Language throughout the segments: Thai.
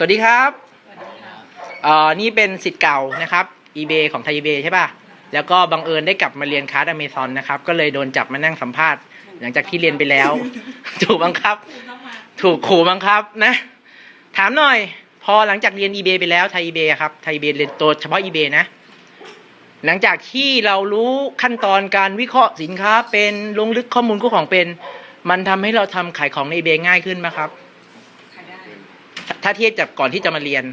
สวัสดีครับเอ่อนี่เป็นสิทธิ์เก่านะครับ eBay ของไทย eBay ใช่ป่ะ แล้วก็บังเอิญได้กลับมาเรียนคลาสอเมซอนนะครับ ก็เลยโดนจับมานั่งสัมภาษณ์ หลังจากที่เรียนไปแล้ว ถูกบังคับ ถูกขู่บังคับนะ ถามหน่อย พอหลังจากเรียน eBay ไปแล้วไทย eBay ครับไทย eBay เรียนตัวเฉพาะ eBay นะ หลังจากที่เรารู้ขั้นตอนการวิเคราะห์สินค้าเป็นลงลึกข้อมูลคู่ของเป็น มันทำให้เราทำขายของใน eBay ง่ายขึ้นไหมครับ ถ้าถ้าเทียบจากก่อนที่จะมาเรียน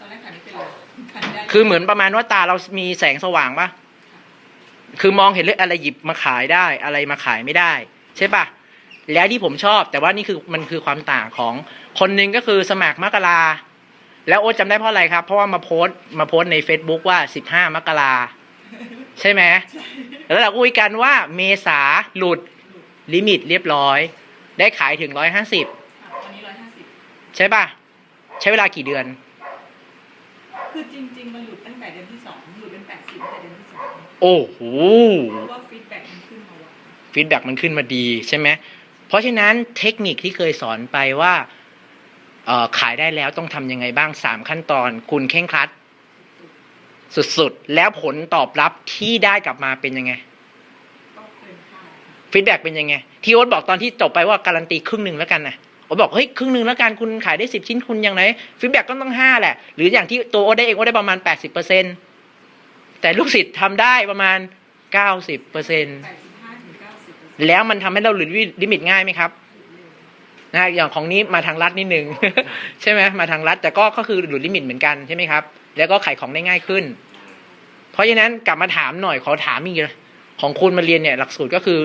ตอนแรกขายไม่เป็นเลยขายได้คือเหมือนประมาณว่าตาเรามีแสงสว่างปะคือมองเห็นเลยอะไรหยิบมาขายได้อะไรมาขายไม่ได้ ใช่ปะแล้วที่ผมชอบ แต่ว่านี่คือมันคือความต่างของคนหนึ่งก็คือสมัครมกราแล้วโอ๊ตจำได้เพราะอะไรครับ เพราะว่ามาโพสต์มาโพสต์ใน Facebook ว่าสิบห้ามกราใช่ไหมแล้วเราคุยกันว่าเมษาหลุดลิมิตเรียบร้อย ได้ขายถึงร้อยห้าสิบค่ะวันนี้ร้อยห้าสิบ ใช่ปะ ใช้เวลากี่เดือน คือจริง ๆ มันหลุดตั้งแต่เดือนที่สองหลุดเป็นแปดสิบตั้งแต่เดือนที่สองโอ้โหเพราะว่าฟีดแบ็กมันขึ้นมาไวฟีดแบ็มันขึ้นมาดีใช่ไหมเพราะฉะนั้นเทคนิคที่เคยสอนไปว่าเอ่อขายได้แล้วต้องทำยังไงบ้างสามขั้นตอน คุณเข่งครัด สุดๆ แล้วผลตอบรับที่ได้กลับมาเป็นยังไงก็เกินคาดค่ะฟีดแบ็เป็นยังไง ที่โอ๊ตบอกตอนที่จบไปว่าการันตีครึ่งหนึ่งแล้วกันนะ โอ๊ตบอกเฮ้ยครึ่งหนึ่งแล้วกันคุณขายได้สิบชิ้นคุณยังไงฟีดแบ็ก็ต้องห้าแหละ หรืออย่างที่ตัวโอ๊ตได้เองโอ๊ตได้ประมาณแปดสิบเปอร์เซ็นแต่ลูกศิษย์ทำได้ประมาณเก้าสิบเปอร์เซ็นแปดสิบห้าถึงเก้าสิบเปอร์เซ็นต์แล้วมันทำให้เราหลุดลิมิตง่ายไหมครับนะอย่างของนี้มาทางรัฐนิดนึงใช่ไหมมาทางรัฐแต่ก็ก็คือหลุดลิมิตเหมือนกันใช่ไหมครับ แล้วก็ขายของได้ง่ายขึ้น เพราะฉะนั้นกลับมาถามหน่อยขอถามอีกเลยของคุณมาเรียนเนี่ยหลักสูตรก็คือ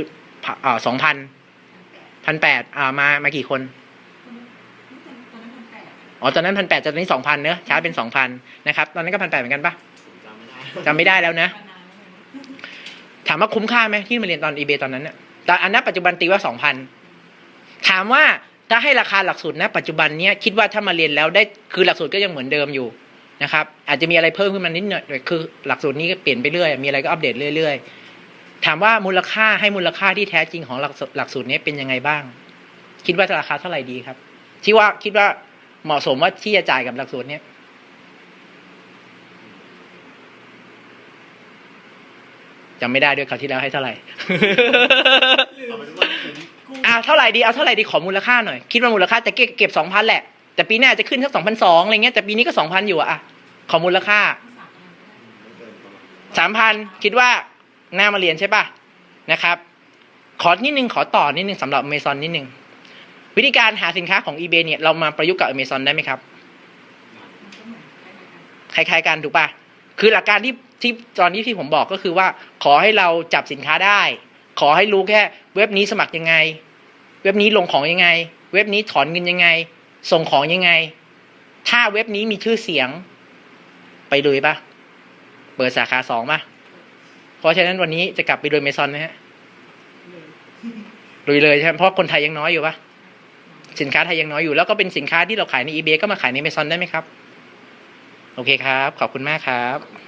อ่าสองพันพันแปดอ่ามามากี่คน ตอนนั้นพันแปด อ๋อตอนนั้นพันแปดตอนนี้สองพันเนอะช้าเป็นสองพันนะครับ ตอนนั้นก็พันแปดเหมือนกันปะจำไม่ได้แล้วนะมานานแล้วนะถามว่าคุ้มค่าไหมที่มาเรียนตอน eBay ตอนนั้นเนี่ยแต่อันนั้นปัจจุบันตีว่าสองพันถามว่าถ้าให้ราคาหลักสูตรนะปัจจุบันเนี้ยคิดว่าถ้ามาเรียนแล้วได้คือหลักสูตรก็ยังเหมือนเดิมอยู่นะครับ อาจจะมีอะไรเพิ่มขึ้นมานิดหน่อยคือหลักสูตรนี้ก็เปลี่ยนไปเรื่อยมีอะไรก็อัปเดตเรื่อยๆ ถามว่ามูลค่าให้มูลค่าที่แท้จริงของหลักสูตรหลักสูตรนี้เป็นยังไงบ้าง คิดว่าราคาเท่าไหร่ดีครับที่ว่าคิดว่า เหมาะสมว่าที่จะจ่ายกับหลักสูตรเนี้ยจำไม่ได้ด้วยคราวที่แล้วให้เท่าไหร่เอาเท่าไหร่ดีเอาเท่าไหร่ดีขอมูลค่าหน่อยคิดว่ามูลค่าจะเก็บเก็บสองพันแหละ แต่ปีหน้าจะขึ้นสักสองพันสองอะไรเงี้ยแต่ปีนี้ก็สองพันอยู่อะอะขอมูลค่าสามพันคิดว่าหน้ามาเรียนใช่ป่ะนะครับ ขอนิดนึงขอต่อนิดนึงสำหรับ Amazon นิดนึง วิธีการหาสินค้าของ eBay เนี่ยเรามาประยุกต์กับ Amazon ได้ไหมครับมันก็เหมือนคล้ายๆกันคล้ายๆกันถูกป่ะคือหลักการที่ที่ตอนนี้ที่ผมบอกก็คือว่า ขอให้เราจับสินค้าได้ ขอให้รู้แค่เว็บนี้สมัครยังไง เว็บนี้ลงของยังไง เว็บนี้ถอนเงินยังไง ส่งของยังไง ถ้าเว็บนี้มีชื่อเสียง ไปลุยป่ะเปิดสาขาสองป่ะเพราะฉะนั้นวันนี้จะกลับไปลุยเมซอนไหมฮะเลยลุยเลยใช่ไหมเพราะคนไทยยังน้อยอยู่ป่ะ สินค้าไทยยังน้อยอยู่ แล้วก็เป็นสินค้าที่เราขายใน eBay ก็มาขายในเมซอนได้ไหมครับ โอเคครับ ขอบคุณมากครับ